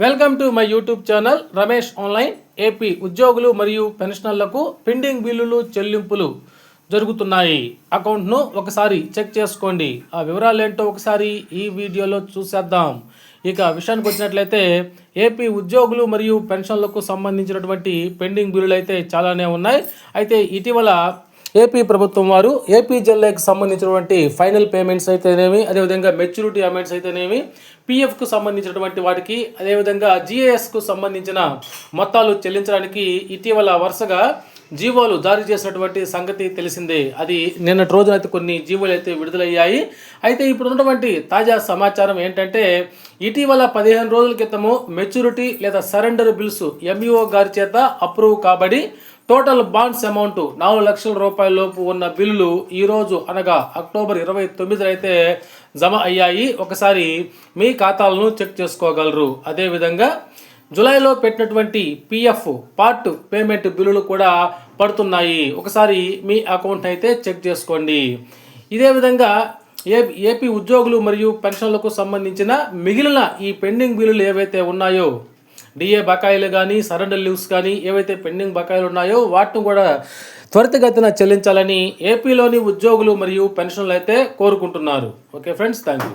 Welcome to my YouTube channel Ramesh online. AP ఉద్యోగులు మరియు పెన్షనర్లకు పెండింగ్ బిల్లులు చెల్లింపులు జరుగుతున్నాయి. అకౌంట్ను ఒకసారి చెక్ చేసుకోండి. ఆ వివరాలు ఏంటో ఒకసారి ఈ వీడియోలో చూసేద్దాం. ఇక విషయానికి వచ్చినట్లయితే ఏపీ ఉద్యోగులు మరియు పెన్షన్లకు సంబంధించినటువంటి పెండింగ్ బిల్లులు అయితే చాలానే ఉన్నాయి. అయితే ఇటీవల ఏపీ ప్రభుత్వం వారు ఏపీ జిల్లాకి సంబంధించినటువంటి ఫైనల్ పేమెంట్స్ అయితేనేమి అదేవిధంగా మెచ్యూరిటీ అమౌంట్స్ అయితేనేమి పిఎఫ్కు సంబంధించినటువంటి వాటికి అదేవిధంగా జిఏఎస్కు సంబంధించిన మొత్తాలు చెల్లించడానికి ఇటీవల వరుసగా జీవోలు జారీ చేసినటువంటి సంగతి తెలిసిందే. అది నిన్నటి రోజున అయితే కొన్ని జీవోలు అయితే విడుదలయ్యాయి. అయితే ఇప్పుడు ఉన్నటువంటి తాజా సమాచారం ఏంటంటే ఇటీవల పదిహేను రోజుల క్రితము మెచ్యూరిటీ లేదా సరెండర్ బిల్స్ ఎంఈఓ గారి చేత అప్రూవ్ కాబడి టోటల్ బాండ్స్ అమౌంట్ నాలుగు లక్షల రూపాయల లోపు ఉన్న బిల్లులు ఈరోజు అనగా అక్టోబర్ ఇరవై తొమ్మిదిన అయితే జమ అయ్యాయి. ఒకసారి మీ ఖాతాలను చెక్ చేసుకోగలరు. అదేవిధంగా జూలైలో పెట్టినటువంటి పిఎఫ్ పార్ట్ పేమెంట్ బిల్లులు కూడా పడుతున్నాయి. ఒకసారి మీ అకౌంట్ అయితే చెక్ చేసుకోండి. ఇదే విధంగా ఏ ఏపీ ఉద్యోగులు మరియు పెన్షన్లకు సంబంధించిన మిగిలిన ఈ పెండింగ్ బిల్లులు ఏవైతే ఉన్నాయో డిఏ బకాయిలు కానీ సరెండర్ లీవ్స్ కానీ ఏవైతే పెండింగ్ బకాయిలు ఉన్నాయో వాటిని కూడా త్వరితగతిన చెల్లించాలని ఏపీలోని ఉద్యోగులు మరియు పెన్షన్లు అయితే కోరుకుంటున్నారు. Okay friends thank you